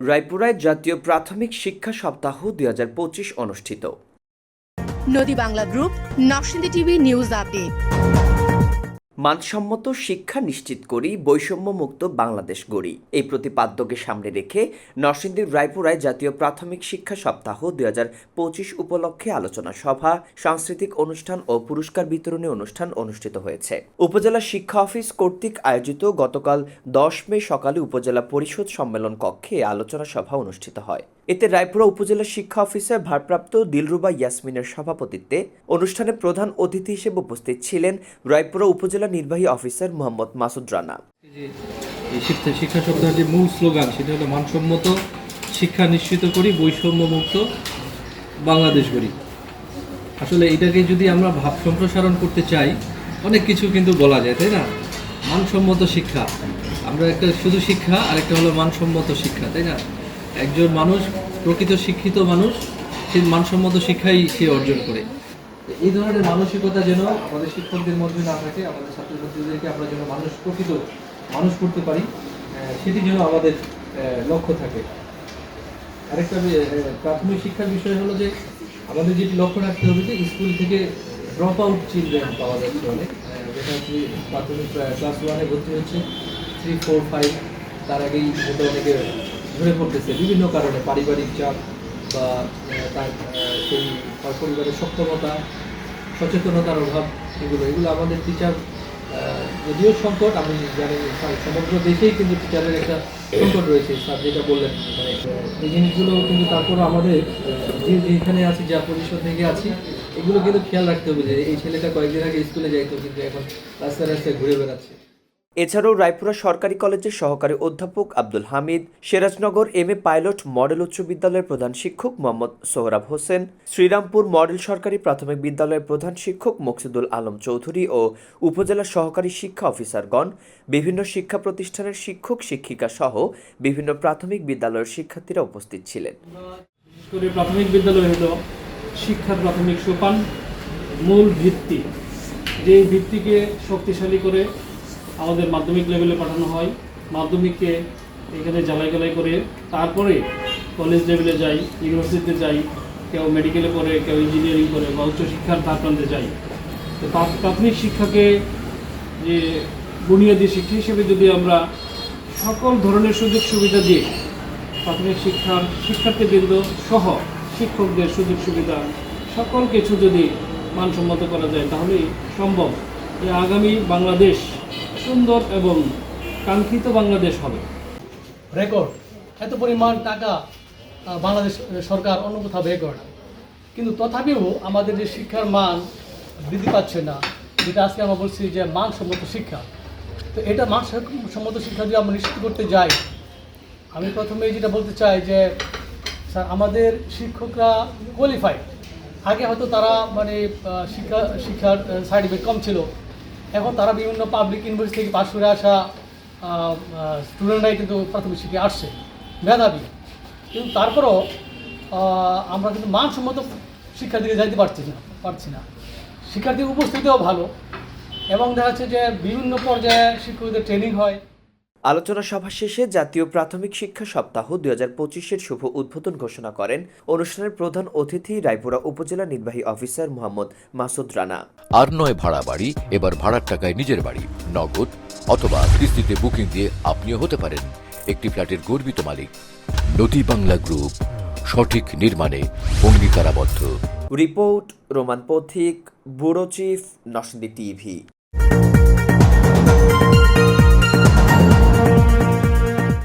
রায়পুরায় জাতীয় প্রাথমিক শিক্ষা সপ্তাহ দুই হাজার পঁচিশ অনুষ্ঠিত। নদী বাংলা গ্রুপ নকশিন্দি টিভি নিউজ আপডেট। মানসম্মত শিক্ষা নিশ্চিত করি, বৈষম্যমুক্ত বাংলাদেশ গড়ি। এই প্রতিপাদ্যকে সামনে রেখে নরসিংদীর রায়পুরায় জাতীয় প্রাথমিক শিক্ষা সপ্তাহ দু হাজার পঁচিশ উপলক্ষে আলোচনা সভা, সাংস্কৃতিক অনুষ্ঠান ও পুরস্কার বিতরণী অনুষ্ঠান অনুষ্ঠিত হয়েছে। উপজেলা শিক্ষা অফিস কর্তৃক আয়োজিত গতকাল দশ মে সকালে উপজেলা পরিষদ সম্মেলন কক্ষে আলোচনা সভা অনুষ্ঠিত হয়। এতে রায়পুরা উপজেলা শিক্ষা অফিসার ভারপ্রাপ্ত দিলরুবা ইয়াসমিনের সভাপতিত্বে অনুষ্ঠানে প্রধান অতিথি হিসেবে উপস্থিত ছিলেন রায়পুরা উপজেলা নির্বাহী অফিসার মোহাম্মদ মাসুদ রানা। শিক্ষা সপ্তাহের যে মূল স্লোগান, সেটা হলো মানসম্মত, শিক্ষা নিশ্চিত করি, বৈষম্যমুক্ত, বাংলাদেশ গড়ি আসলে এটাকে যদি আমরা ভাব সম্প্রসারণ করতে চাই, অনেক কিছু কিন্তু বলা যায়, তাই না? মানসম্মত শিক্ষা। আমরা একটা শুধু শিক্ষা আর একটা হলো মানসম্মত শিক্ষা, তাই না? একজন মানুষ, প্রকৃত শিক্ষিত মানুষ, সে মানসম্মত শিক্ষাই সে অর্জন করে। এই ধরনের মানসিকতা যেন আমাদের শিক্ষকদের মধ্যে না থাকে, আমাদের ছাত্রছাত্রীদেরকে আমরা যেন মানুষ, প্রকৃত মানুষ করতে পারি সেটি যেন আমাদের লক্ষ্য থাকে। আরেকটা প্রাথমিক শিক্ষার বিষয় হলো যে, আমাদের যেটি লক্ষ্য রাখতে হবে যে, স্কুল থেকে ড্রপ আউট চিলড্রেন পাওয়া যাচ্ছে অনেক। যেটা হচ্ছে প্রাথমিক ক্লাস ওয়ানে ভর্তি হচ্ছে থ্রি ফোর ফাইভ তার আগেই হয়তো অনেকে ঝরে পড়তেছে। বিভিন্ন কারণে পারিবারিক চাপ বা তার সেই পরিবারের সক্ষমতা সচেতনতার অভাব এগুলো এগুলো আমাদের টিচার যদিও সংকট আমি জানি সমগ্র দেশেই কিন্তু টিচারের একটা সংকট রয়েছে স্যার যেটা বললেন। মানে, এই জিনিসগুলো কিন্তু তারপর আমাদের যে যেখানে আছি যা পজিশন থেকে আছি এগুলো কিন্তু খেয়াল রাখতে হবে যে এই ছেলেটা কয়েকদিন আগে স্কুলে যাইতো কিন্তু এখন রাস্তায় রাস্তায় ঘুরে বেড়াচ্ছে। এছাড়াও রায়পুরা সরকারি কলেজের সহকারী অধ্যাপক Abdul Hamid, Sirajnagar M A pilot model উচ্চ বিদ্যালয়ের প্রধান শিক্ষক মোহাম্মদ সোহরাব হোসেন, শ্রীরামপুর মডেল সরকারি প্রাথমিক বিদ্যালয়ের প্রধান শিক্ষক মকসুদুল আলম চৌধুরী ও উপজেলা সহকারী শিক্ষা অফিসারগণ, বিভিন্ন শিক্ষা প্রতিষ্ঠানের শিক্ষক, শিক্ষিকা সহ বিভিন্ন প্রাথমিক বিদ্যালয়ের শিক্ষার্থীরা উপস্থিত ছিলেন। প্রাথমিক বিদ্যালয় হলো শিক্ষার প্রাথমিক সোপান, মূল ভিত্তি। যে ভিত্তিকে শক্তিশালী করে আমাদের মাধ্যমিক লেভেলে পাঠানো হয়। মাধ্যমিককে এখানে জ্বালাই গেলাই করে তারপরে কলেজ লেভেলে যাই ইউনিভার্সিটিতে যাই, কেউ মেডিকেলে পড়ে, কেউ ইঞ্জিনিয়ারিং করে বা উচ্চশিক্ষার ধারপ্রান্তে যাই। তো প্রাথমিক শিক্ষাকে যে বুনিয়াদী শিক্ষা হিসেবে যদি আমরা সকল ধরনের সুযোগ সুবিধা দিয়ে প্রাথমিক শিক্ষার শিক্ষার্থীবৃন্দ সহ শিক্ষকদের সুযোগ সুবিধা সকল কিছু যদি মানসম্মত করা যায়, তাহলেই সম্ভব। যে আগামী বাংলাদেশ সুন্দর এবং কাঙ্ক্ষিত বাংলাদেশ হবে। রেকর্ড এত পরিমাণ টাকা বাংলাদেশ সরকার অন্য কোথাও ব্যয় করে না। কিন্তু তথাপিও আমাদের যে শিক্ষার মান বৃদ্ধি পাচ্ছে না, যেটা আজকে আমরা বলছি যে মানসম্মত শিক্ষা। তো এটা মানসম্মত শিক্ষা যদি আমরা নিশ্চিত করতে যাই, আমি প্রথমেই যেটা বলতে চাই যে, স্যার, আমাদের শিক্ষকরা কোয়ালিফাইড আগে হয়তো তারা মানে শিক্ষা, শিক্ষার সার্টিফিকেট কম ছিল। এখন তারা বিভিন্ন পাবলিক ইউনিভার্সিটি থেকে পাশ করে আসা স্টুডেন্টরাই কিন্তু প্রাথমিক শিক্ষায় আসছে, মেধাবী। কিন্তু তারপরও আমরা কিন্তু মানসম্মত শিক্ষার দিকে যাইতে পারছি না পারছি না। শিক্ষার্থীর উপস্থিতিও ভালো এবং দেখা যাচ্ছে যে বিভিন্ন পর্যায়ে শিক্ষকদের ট্রেনিং হয়। আলোচনা সভা শেষে জাতীয় প্রাথমিক শিক্ষা সপ্তাহ দুই হাজার পঁচিশের শুভ উদ্বোধন ঘোষণা করেন অনুষ্ঠানের প্রধান অতিথি রায়পুরা উপজেলা নির্বাহী অফিসার মোহাম্মদ মাসুদ রানা। আর নয় ভাড়া বাড়ি এবার ভাড়ার টাকায় নিজের বাড়ি নগদ অথবা কিস্তিতে বুকিং দিয়ে আপনিও হতে পারেন একটি ফ্ল্যাটের গর্বিত মালিক। নদী বাংলা গ্রুপ সঠিক নির্মাণে অঙ্গীকারাবদ্ধ। Report Roman Pathik bureau chief Narsingdi TV.